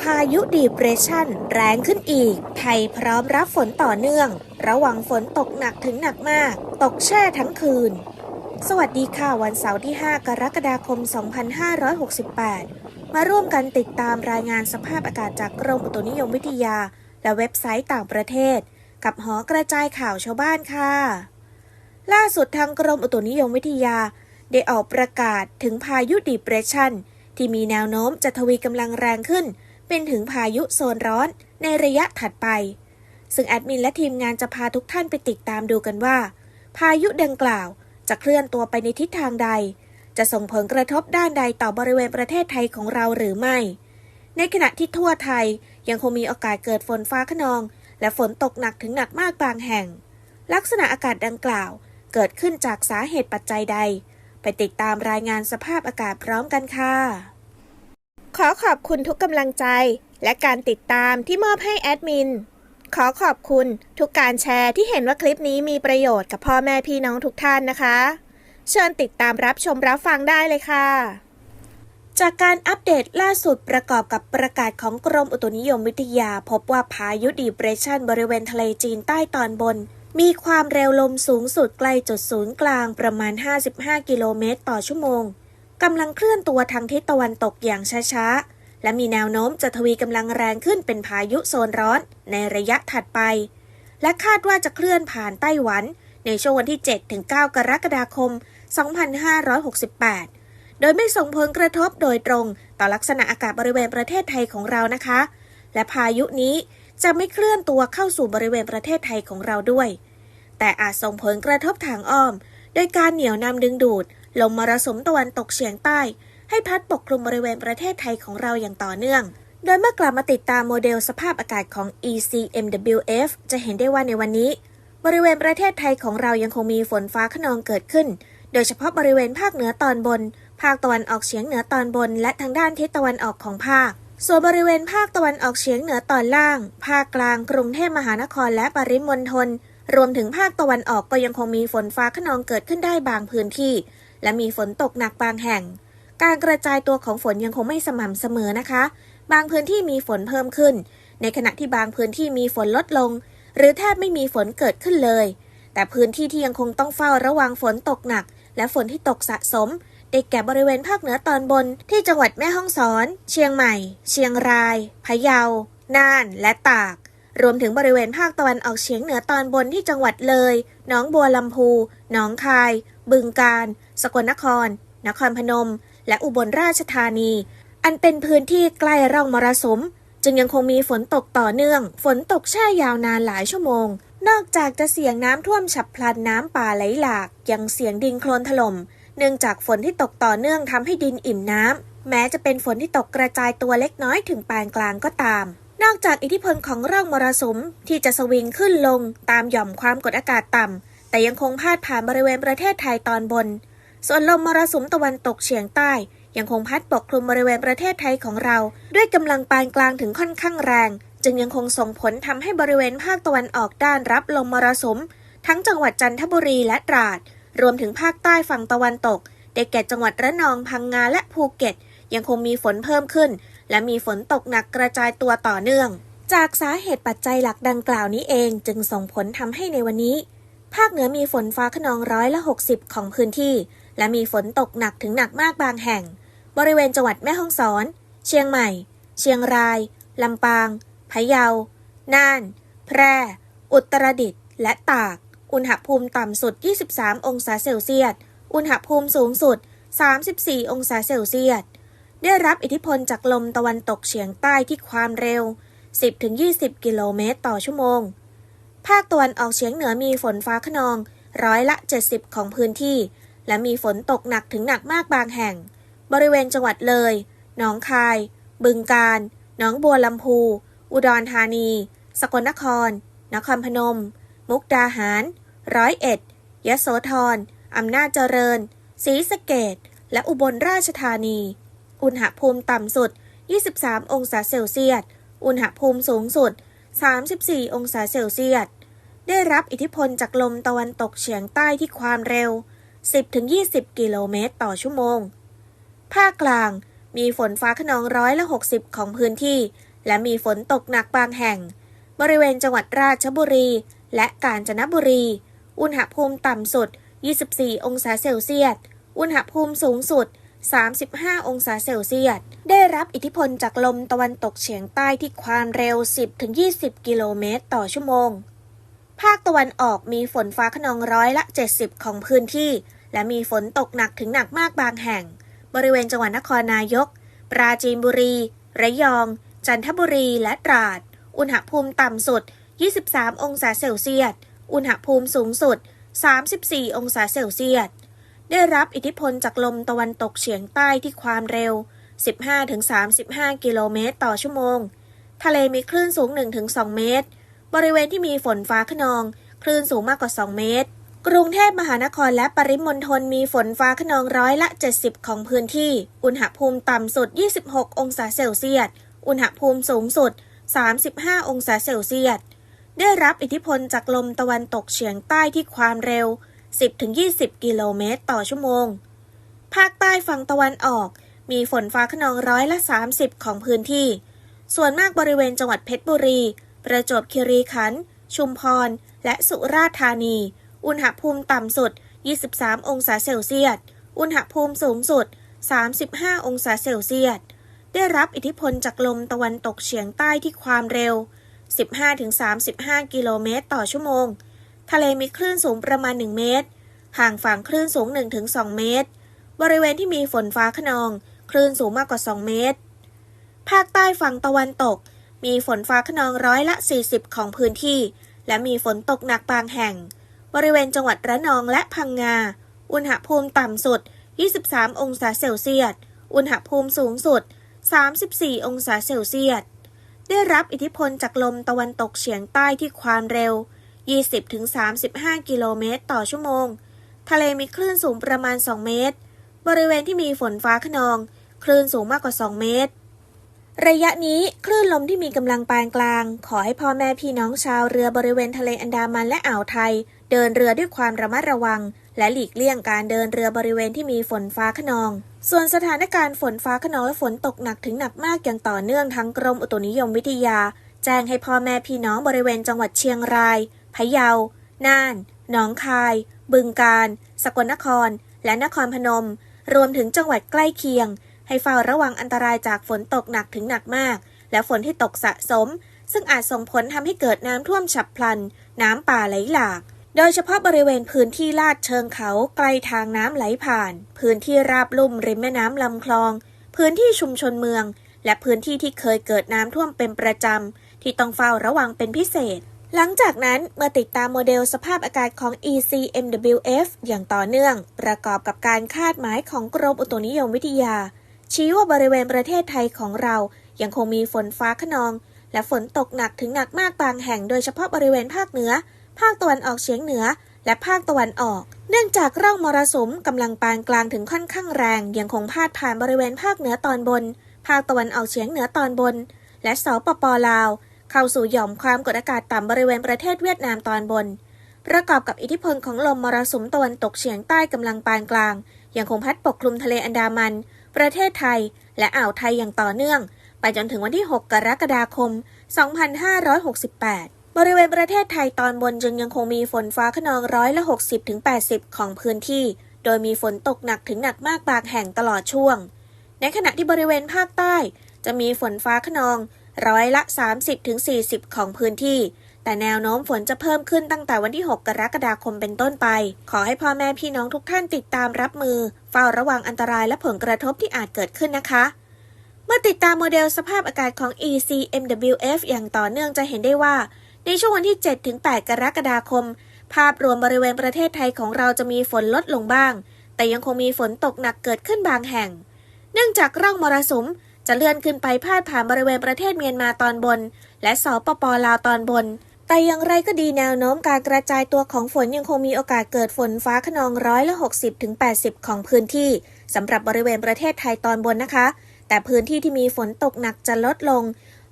พายุดีเปรสชันแรงขึ้นอีก ไทยพร้อมรับฝนต่อเนื่อง ระวังฝนตกหนักถึงหนักมาก ตกแช่ทั้งคืน สวัสดีค่ะวันเสาร์ที่ 5 กรกฎาคม 2568 มาร่วมกันติดตามรายงานสภาพอากาศจากกรมอุตุนิยมวิทยา และเว็บไซต์ต่างประเทศ กับหอกระจายข่าวชาวบ้านค่ะ ล่าสุดทางกรมอุตุนิยมวิทยา ได้ออกประกาศถึงพายุดีเปรสชันที่มีแนวโน้มจะทวีกำลังแรงขึ้น เป็นถึงพายุโซนร้อนในระยะถัดไป ซึ่งแอดมินและทีมงานจะพาทุกท่านไปติดตามดูกันว่า พายุดังกล่าวจะเคลื่อนตัวไปในทิศทางใด จะส่งผลกระทบด้านใดต่อบริเวณประเทศไทยของเราหรือไม่ ในขณะที่ทั่วไทยยังคงมีโอกาสเกิดฝนฟ้าขนอง และฝนตกหนักถึงหนักมากบางแห่ง ลักษณะอากาศดังกล่าวเกิดขึ้นจากสาเหตุปัจจัยใด ไปติดตามรายงานสภาพอากาศพร้อมกันค่ะ ขอขอบคุณทุกกำลังใจ และการติดตามที่มอบให้แอดมิน ขอขอบคุณทุกการแชร์ที่เห็นว่าคลิปนี้มีประโยชน์กับพ่อแม่พี่น้องทุกท่านนะคะ เชิญติดตามรับชมรับฟังได้เลยค่ะ จากการอัปเดตล่าสุดประกอบกับประกาศของกรมอุตุนิยมวิทยา พบว่าพายุดีเปรสชันบริเวณทะเลจีนใต้ตอนบน มีความเร็วลมสูงสุดใกล้จุดศูนย์กลางประมาณ 55 กิโลเมตรต่อชั่วโมง กำลังเคลื่อนตัวทางทิศตะวันตกอย่างช้าๆ และมีแนวโน้มจะทวีกำลังแรงขึ้นเป็นพายุโซนร้อนในระยะถัดไป และคาดว่าจะเคลื่อนผ่านไต้หวัน ในช่วงวันที่ 7-9 กรกฎาคม 2568 โดยไม่ส่งผลกระทบโดยตรงต่อลักษณะอากาศบริเวณประเทศไทยของเรานะคะ และพายุนี้จะไม่เคลื่อนตัวเข้าสู่บริเวณประเทศไทยของเราด้วย แต่อาจส่งผลกระทบทางอ้อม โดยการเหนี่ยวนำดึงดูด ลมมรสุมตะวันตกเฉียงใต้ ให้พัดปกคลุมบริเวณประเทศไทยของเราอย่างต่อเนื่อง โดยเมื่อกลับมาติดตามโมเดลสภาพอากาศของ ECMWF จะเห็นได้ว่าในวันนี้ บริเวณประเทศไทยของเรายังคงมีฝนฟ้าขนองเกิดขึ้น โดยเฉพาะบริเวณภาคเหนือตอนบน ภาคตะวันออกเฉียงเหนือตอนบน และทางด้านทิศตะวันออกของภาคส่วนบริเวณภาคตะวันออกเฉียงเหนือตอนล่าง ภาคกลาง กรุงเทพมหานครและปริมณฑล รวมถึงภาคตะวันออกก็ยังคงมีฝนฟ้าขนองเกิดขึ้นได้บางพื้นที่ และมีฝนตกหนักบางแห่ง การกระจายตัวของฝนยังคงไม่สม่ำเสมอนะคะ บางพื้นที่มีฝนเพิ่มขึ้น ในขณะที่บางพื้นที่มีฝนลดลง หรือแทบไม่มีฝนเกิดขึ้นเลย แต่พื้นที่ที่ยังคงต้องเฝ้าระวังฝนตกหนัก และฝนที่ตกสะสมได้แก่บริเวณภาคเหนือตอนบน ที่จังหวัดแม่ฮ่องสอน เชียงใหม่ เชียงราย พะเยา น่าน และตาก รวมถึงบริเวณภาคตะวันออกเฉียงเหนือตอนบนที่จังหวัดเลย หนองบัวลำพู หนองคาย บึงกาฬ สกลนคร นครพนม และอุบลราชธานี อันเป็นพื้นที่ใกล้ร่องมรสุม จึงยังคงมีฝนตกต่อเนื่อง ฝนตกแช่ยาวนานหลายชั่วโมง นอกจากจะเสี่ยงน้ำท่วมฉับพลันน้ำป่าไหลหลาก ยังเสี่ยงดินโคลนถล่ม เนื่องจากฝนที่ตกต่อเนื่องทำให้ดินอิ่มน้ำแม้จะเป็นฝนที่ตกกระจายตัวเล็กน้อยถึงปานกลางก็ตาม นอกจากอิทธิพลของร่องมรสุมที่จะสวิงขึ้นลงตามหย่อมความกดอากาศต่ำ แต่ยังคงพาดผ่านบริเวณประเทศไทยตอนบน ส่วนลมมรสุมตะวันตกเฉียงใต้ ยังคงพัดปกคลุมบริเวณประเทศไทยของเรา ด้วยกำลังปานกลางถึงค่อนข้างแรง จึงยังคงส่งผลทำให้บริเวณภาคตะวันออกด้านรับลมมรสุม ทั้งจังหวัดจันทบุรีและตราด รวมถึงภาคใต้ฝั่งตะวันตกได้แก่จังหวัดระนองพังงาและภูเก็ตยังคงมีฝนเพิ่มขึ้น และมีฝนตกหนักกระจายตัวต่อเนื่อง จากสาเหตุปัจจัยหลักดังกล่าวนี้เองจึงส่งผลทำให้ในวันนี้ ภาคเหนือมีฝนฟ้าขนองร้อยละ 60 ของพื้นที่ และมีฝนตกหนักถึงหนักมากบางแห่ง บริเวณจังหวัดแม่ฮ่องสอน เชียงใหม่ เชียงรายลำปางพะเยา น่าน แพร่ อุตรดิตถ์ และตาก อุณหภูมิต่ำสุด 23 องศาเซลเซียส อุณหภูมิสูงสุด 34 องศาเซลเซียส ได้รับอิทธิพลจากลมตะวันตกเฉียงใต้ที่ความเร็ว 10-20 กิโลเมตรต่อชั่วโมง ภาคตะวันออกเฉียงเหนือมีฝนฟ้าขนองร้อยละ 70 ของพื้นที่ และมีฝนตกหนักถึงหนักมากบางแห่ง บริเวณจังหวัดเลย หนองคาย บึงกาฬ หนองบัวลำพู อุดรธานี สกลนคร นครพนม มุกดาหาร ร้อยเอ็ด ยโสธร อำนาจเจริญ ศรีสะเกดและอุบลราชธานี อุณหภูมิต่ำสุด 23 องศาเซลเซียส อุณหภูมิสูงสุด 34 องศาเซลเซียส ได้รับอิทธิพลจากลมตะวันตกเฉียงใต้ที่ความเร็ว 10-20 กิโลเมตรต่อชั่วโมง ภาคกลางมีฝนฟ้าขนองร้อยละ 60 ของพื้นที่ และมีฝนตกหนักบางแห่ง บริเวณจังหวัดราชบุรี และกาญจนบุรี อุณหภูมิต่ำสุด 24 องศาเซลเซียส อุณหภูมิสูงสุด 35 องศาเซลเซียส ได้รับอิทธิพลจากลมตะวันตกเฉียงใต้ที่ความเร็ว 10-20 กิโลเมตรต่อชั่วโมง ภาคตะวันออกมีฝนฟ้าขนองร้อยละ 70 ของพื้นที่ และมีฝนตกหนักถึงหนักมากบางแห่ง บริเวณจังหวัดนครนายก ปราจีนบุรี ระยอง จันทบุรีและตราด อุณหภูมิต่ำสุด 23 องศาเซลเซียส อุณหภูมิสูงสุด 34 องศาเซลเซียส ได้รับอิทธิพลจากลมตะวันตกเฉียงใต้ที่ความเร็ว 15-35 กิโลเมตรต่อชั่วโมง ทะเลมีคลื่นสูง 1-2 เมตร บริเวณที่มีฝนฟ้าขนอง คลื่นสูงมากกว่า 2 เมตร กรุงเทพมหานครและปริมณฑลมีฝนฟ้าขนองร้อยละ 70 ของพื้นที่ อุณหภูมิต่ำสุด 26 องศาเซลเซียส อุณหภูมิสูงสุด 35 องศาเซลเซียส ได้รับอิทธิพลจากลมตะวันตกเฉียงใต้ที่ความเร็ว 10-20 กิโลเมตรต่อชั่วโมง ภาคใต้ฝั่งตะวันออก มีฝนฟ้าขนองร้อยละ 30 ของพื้นที่ ส่วนมากบริเวณจังหวัดเพชรบุรี ประจวบคีรีขันธ์ ชุมพร และสุราษฎร์ธานี อุณหภูมิต่ำสุด 23 องศาเซลเซียส อุณหภูมิสูงสุด 35 องศาเซลเซียส ได้รับอิทธิพลจากลมตะวันตกเฉียงใต้ที่ความเร็ว 15-35 กิโลเมตรต่อชั่วโมง ทะเลมีคลื่นสูงประมาณ 1 เมตร ห่างฝั่งคลื่นสูง 1-2 เมตร บริเวณที่มีฝนฟ้าขนอง คลื่นสูงมากกว่า 2 เมตร ภาคใต้ฝั่งตะวันตก มีฝนฟ้าขนองร้อยละ 40 ของพื้นที่ และมีฝนตกหนักบางแห่ง บริเวณจังหวัดระนองและพังงา อุณหภูมิต่ำสุด 23 องศาเซลเซียส อุณหภูมิสูงสุด 34 องศาเซลเซียส ได้รับอิทธิพลจากลมตะวันตกเฉียงใต้ที่ความเร็ว 20-35 กิโลเมตร ต่อชั่วโมง ทะเลมีคลื่นสูงประมาณ 2 เมตร บริเวณที่มีฝนฟ้าขนอง คลื่นสูงมากกว่า 2 เมตร ระยะนี้คลื่นลมที่มีกำลังปานกลาง ขอให้พ่อแม่พี่น้องชาวเรือบริเวณทะเลอันดามันและอ่าวไทย เดินเรือด้วยความระมัดระวัง และหลีกเลี่ยงการเดินเรือบริเวณที่มีฝนฟ้าขนอง ส่วนสถานการณ์ฝนฟ้าขนองและฝนตกหนักถึงหนักมากอย่างต่อเนื่องทั้งกรมอุตุนิยมวิทยา แจ้งให้พ่อแม่พี่น้องบริเวณจังหวัดเชียงราย พะเยา น่าน หนองคาย บึงกาฬสกลนคร และนครพนม รวมถึงจังหวัดใกล้เคียง ให้เฝ้าระวังอันตรายจากฝนตกหนักถึงหนักมาก และฝนที่ตกสะสม ซึ่งอาจส่งผลทำให้เกิดน้ำท่วมฉับพลัน น้ำป่าไหลหลาก โดยเฉพาะบริเวณพื้นที่ลาดเชิงเขาใกล้ทางน้ำไหลผ่าน พื้นที่ราบลุ่มริมแม่น้ำลำคลอง พื้นที่ชุมชนเมืองและพื้นที่ที่เคยเกิดน้ำท่วมเป็นประจำ ที่ต้องเฝ้าระวังเป็นพิเศษ หลังจากนั้นเมื่อติดตามโมเดลสภาพอากาศของ ECMWF อย่างต่อเนื่อง ประกอบกับการคาดหมายของกรมอุตุนิยมวิทยา ชี้ว่าบริเวณประเทศไทยของเรายังคงมีฝนฟ้าขนอง และฝนตกหนักถึงหนักมากบางแห่งโดยเฉพาะบริเวณภาคเหนือ ภาคตะวันออกเฉียงเหนือ และภาคตะวันออก เนื่องจากร่องมรสุมกำลังปานกลางถึงค่อนข้างแรง ยังคงพาดผ่านบริเวณภาคเหนือตอนบน ภาคตะวันออกเฉียงเหนือตอนบน และสปปลาว เข้าสู่หย่อมความกดอากาศต่ำบริเวณประเทศเวียดนามตอนบน ประกอบกับอิทธิพลของลมมรสุมตะวันตกเฉียงใต้กำลังปานกลาง ยังคงพัดปกคลุมทะเลอันดามัน ประเทศไทย และอ่าวไทยอย่างต่อเนื่อง ไปจนถึงวันที่ 6 กรกฎาคม 2568 บริเวณประเทศไทยตอนบนจึงยังคงมีฝนฟ้าขนองร้อยละ 60-80 ของพื้นที่ โดยมีฝนตกหนักถึงหนักมากบางแห่งตลอดช่วง ในขณะที่บริเวณภาคใต้จะมีฝนฟ้าขนอง ร้อยละ 30-40 ของพื้นที่ แต่แนวโน้มฝนจะเพิ่มขึ้นตั้งแต่วันที่ 6 กรกฎาคมเป็นต้นไป ขอให้พ่อแม่พี่น้องทุกท่านติดตามรับมือ เฝ้าระวังอันตรายและผลกระทบที่อาจเกิดขึ้นนะคะ เมื่อติดตามโมเดลสภาพอากาศของ ECMWF อย่างต่อเนื่องจะเห็นได้ว่า ในช่วงวันที่ 7-8 กรกฎาคม ภาพรวมบริเวณประเทศไทยของเราจะมีฝนลดลงบ้าง แต่ยังคงมีฝนตกหนักเกิดขึ้นบางแห่ง เนื่องจากร่องมรสุม จะเลื่อนขึ้นไปพาดผ่านบริเวณประเทศเมียนมาตอนบน และสปปลาวตอนบน แต่อย่างไรก็ดีแนวโน้มการกระจายตัวของฝนยังคงมีโอกาสเกิดฝนฟ้าขนองร้อยละ60-80ของพื้นที่สำหรับบริเวณประเทศไทยตอนบนนะคะ แต่พื้นที่ที่มีฝนตกหนักจะลดลง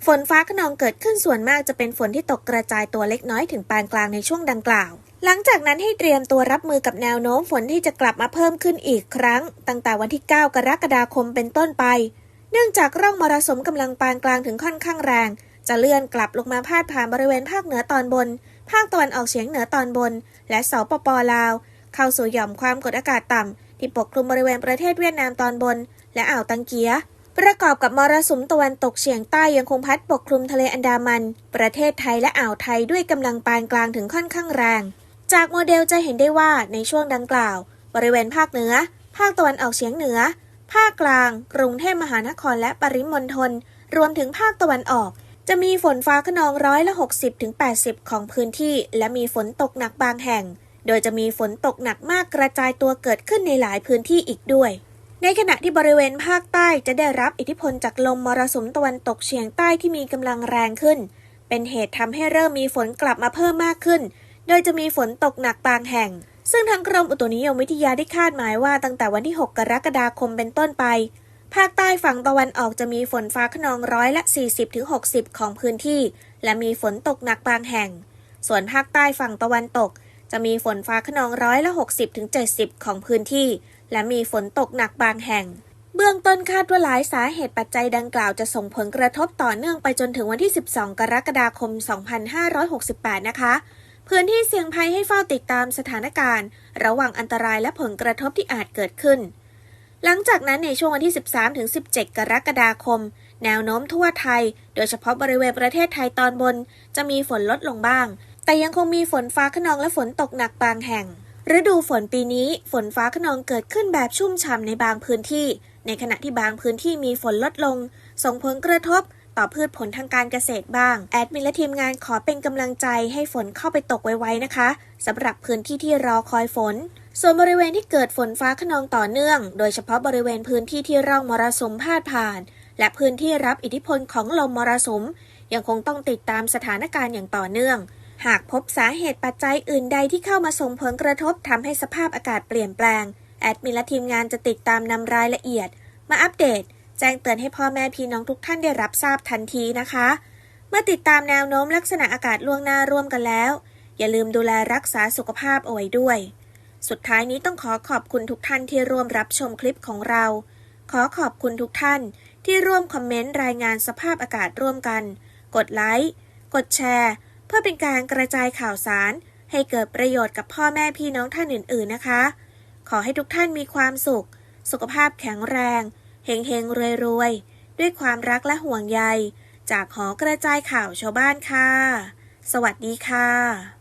ฝนฟ้าขนองเกิดขึ้นส่วนมากจะเป็นฝนที่ตกกระจายตัวเล็กน้อยถึงปานกลางในช่วงดังกล่าวหลังจากนั้นให้เตรียมตัวรับมือกับแนวโน้มฝนที่จะกลับมาเพิ่มขึ้นอีกครั้ง ตั้งแต่วันที่ 9 กรกฎาคมเป็นต้นไป นื่องจากร่องมรสุมกำลังปานกลางถึงค่อนข้างแรง จะเลื่อนกลับลงมาพาดผ่านบริเวณภาคเหนือตอนบน ภาคตะวันออกเฉียงเหนือตอนบน และสปปลาว เข้าสู่หย่อมความกดอากาศต่ำที่ปกคลุมบริเวณประเทศเวียดนามตอนบน และอ่าวตังเกียประกอบกับมรสุมตะวันตกเฉียงใต้ยังคงพัดปกคลุมทะเลอันดามัน ประเทศไทยและอ่าวไทยด้วยกำลังปานกลางถึงค่อนข้างแรง จากโมเดลจะเห็นได้ว่าในช่วงดังกล่าว บริเวณภาคเหนือ ภาคตะวันออกเฉียงเหนือ ภาคกลาง กรุงเทพมหานครและปริมณฑล รวมถึงภาคตะวันออก จะมีฝนฟ้าขนองร้อยละ 60ถึง80 ของพื้นที่ และมีฝนตกหนักบางแห่ง โดยจะมีฝนตกหนักมากกระจายตัวเกิดขึ้นในหลายพื้นที่อีกด้วย ในขณะที่บริเวณภาคใต้จะได้รับอิทธิพลจากลมมรสุมตะวันตกเฉียงใต้ที่มีกำลังแรงขึ้น เป็นเหตุทำให้เริ่มมีฝนกลับมาเพิ่มมากขึ้น โดยจะมีฝนตกหนักบางแห่ง ซึ่งทางกรมอุตุนิยมวิทยาได้คาดหมายว่าตั้งแต่วันที่ 6 กรกฎาคมเป็นต้นไป ภาคใต้ฝั่งตะวันออกจะมีฝนฟ้าขนองร้อยละ 40-60 ของพื้นที่ และมีฝนตกหนักบางแห่ง ส่วนภาคใต้ฝั่งตะวันตก จะมีฝนฟ้าขนองร้อยละ 60-70 ของพื้นที่ และมีฝนตกหนักบางแห่ง เบื้องต้นคาดว่าหลายสาเหตุปัจจัยดังกล่าวจะส่งผลกระทบต่อเนื่องไปจนถึงวันที่ 12 กรกฎาคม 2568 นะคะ พื้นที่เสี่ยงภัยให้เฝ้าติดตามสถานการณ์ ระว่างอันตรายและผลกระทบที่อาจเกิดขึ้น หลังจากนั้นในช่วงวันที่ 13-17 กรกฎาคม แนวโน้มทั่วไทย โดยเฉพาะบริเวณประเทศไทยตอนบน จะมีฝนลดลงบ้าง แต่ยังคงมีฝนฟ้าขนองและฝนตกหนักบางแห่ง ฤดูฝนปีนี้ฝนฟ้าขนองเกิดขึ้นแบบชุ่มฉ่ำในบางพื้นที่ ในขณะที่บางพื้นที่มีฝนลดลง ส่งผลกระทบ ต่อพืชผลทางการเกษตรบ้าง แอดมินและทีมงานขอเป็นกำลังใจให้ฝนเข้าไปตกไวๆนะคะสำหรับพื้นที่ที่รอคอยฝน ส่วนบริเวณที่เกิดฝนฟ้าขนองต่อเนื่อง โดยเฉพาะบริเวณพื้นที่ที่ร่องมรสุมพาดผ่าน และพื้นที่รับอิทธิพลของลมมรสุม ยังคงต้องติดตามสถานการณ์อย่างต่อเนื่องหากพบสาเหตุปัจจัยอื่นใดที่เข้ามาส่งผลกระทบทำให้สภาพอากาศเปลี่ยนแปลง แอดมินและทีมงานจะติดตามนำรายละเอียด มาอัปเดต แจ้งเตือนให้พ่อแม่พี่น้องทุกท่านได้รับทราบทันทีนะคะ เมื่อติดตามแนวโน้มลักษณะอากาศล่วงหน้าร่วมกันแล้ว อย่าลืมดูแลรักษาสุขภาพเอาไว้ด้วย สุดท้ายนี้ต้องขอขอบคุณทุกท่านที่ร่วมรับชมคลิปของเรา ขอขอบคุณทุกท่านที่ร่วมคอมเมนต์รายงานสภาพอากาศร่วมกัน กดไลค์กดแชร์เพื่อเป็นการกระจายข่าวสาร ให้เกิดประโยชน์กับพ่อแม่พี่น้องท่านอื่น ๆนะคะ ขอให้ทุกท่านมีความสุข สุขภาพแข็งแรง เฮงเฮงรวยรวยๆ ด้วยความรักและห่วงใย จากหอกระจายข่าวชาวบ้านค่ะ สวัสดีค่ะ